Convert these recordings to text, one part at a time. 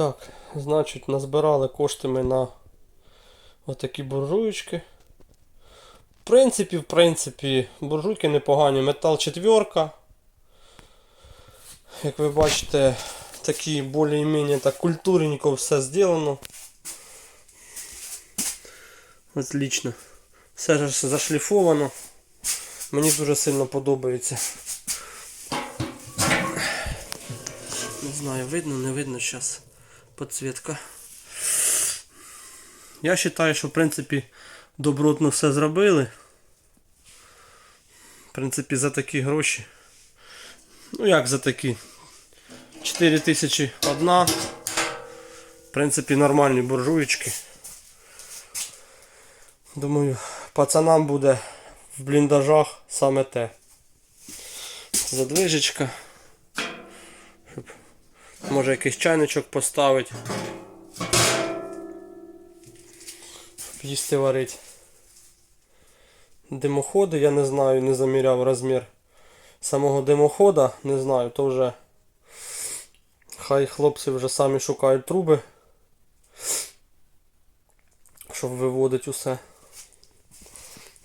Так, значить, назбирали кошти ми на отакі буржуєчки. В принципі, в принципі, буржуйки непогані. Метал четверка. Як ви бачите, такі більш-менш так культурненько все зроблено. Отлично. Все ж зашліфовано. Мені дуже сильно подобається. Не знаю, видно, не видно зараз підсвітка. Я вважаю, що в принципі добротно все зробили. В принципі, за такі гроші. Ну як за такі? 4 тисячі одна. В принципі, нормальні буржуєчки. Думаю, пацанам буде в бліндажах саме те. Задвижечка. Може якийсь чайничок поставити. Щоб їсти варить. Димоходи, я не знаю, не заміряв розмір самого димохода, не знаю, то вже хай хлопці вже самі шукають труби, щоб виводити усе.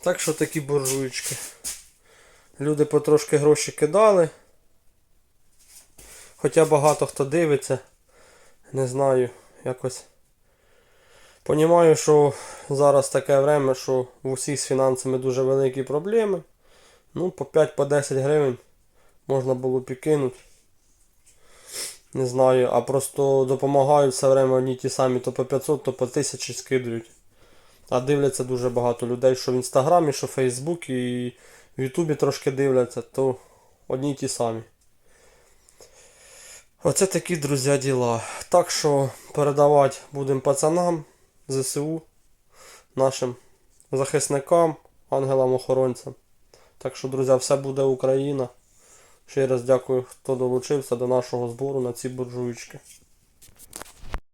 Так що такі буржуєчки. Люди потрошки гроші кидали. Хоча багато хто дивиться. Не знаю, якось. Понімаю, що зараз таке время, що в усіх з фінансами дуже великі проблеми. Ну, по 5-10 гривень можна було б і кинути. Не знаю, а просто допомагають все время одні ті самі, то по 500, то по 1000 скидують. А дивляться дуже багато людей, що в інстаграмі, що в Фейсбуці і в Ютубі трошки дивляться, то одні ті самі. Оце такі, друзі, діла. Так що передавати будемо пацанам, ЗСУ, нашим захисникам, ангелам-охоронцям. Так що, друзі, все буде Україна. Ще раз дякую, хто долучився до нашого збору на ці буржуйчики.